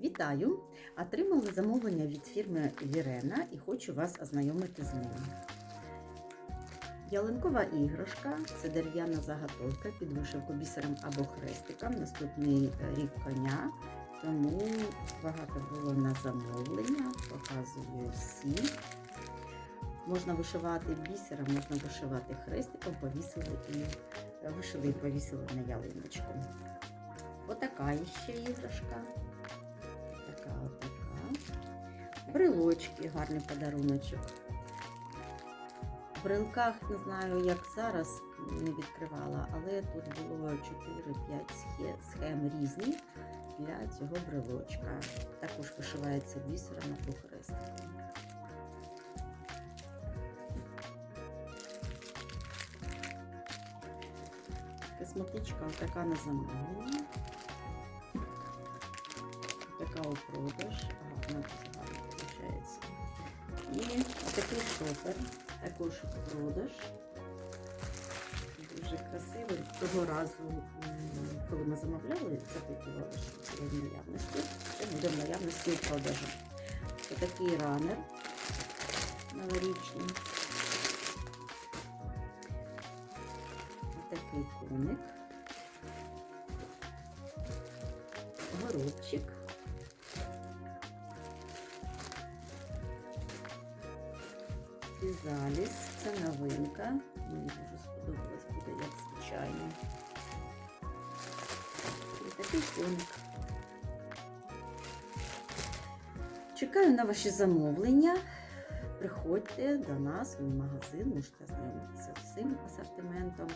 Вітаю! Отримали замовлення від фірми Вірена і хочу вас ознайомити з ним. Ялинкова іграшка це дерев'яна заготовка під вишивку бісером або хрестиком. Наступний рік коня, тому багато було на замовлення, показую всі. Можна вишивати бісером, можна вишивати хрестиком, повісили і вишили і повісили на ялиночку. Отака ще іграшка. Брелочки, гарний подаруночок. В брелках не знаю, як зараз не відкривала, але тут було 4-5 схем різні для цього брелочка. Також вишивається бісером або хрестиком. Косметичка така на замовлення. Така у продаж. Такий також продаж. Дуже красивий. Того разу, коли ми замовляли, запитували, що це в наявності. Це буде в наявності у продажу. Це такий ранер новорічний. Такий коник. Горобчик. Фізаліс, це новинка. Мені дуже сподобалось буде, як звичайно. І такий коник. Чекаю на ваші замовлення. Приходьте до нас в магазин, можете ознайомитися з цим асортиментом.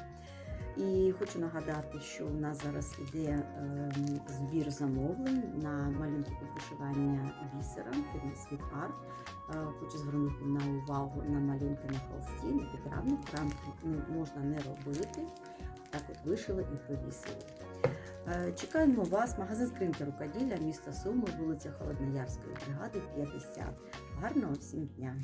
І хочу нагадати, що у нас зараз іде ем, збір замовлень на малюнки вишивання бісером фірми Sweet Art. Е, Хочу звернути на увагу на малюнки на холсті, на підрамник. Рамки можна не робити. Так от вишили і повісили. Е, Чекаємо вас, магазин скриньки рукоділля, місто Суми, вулиця Холодноярської бригади, 50. Гарного всім дня!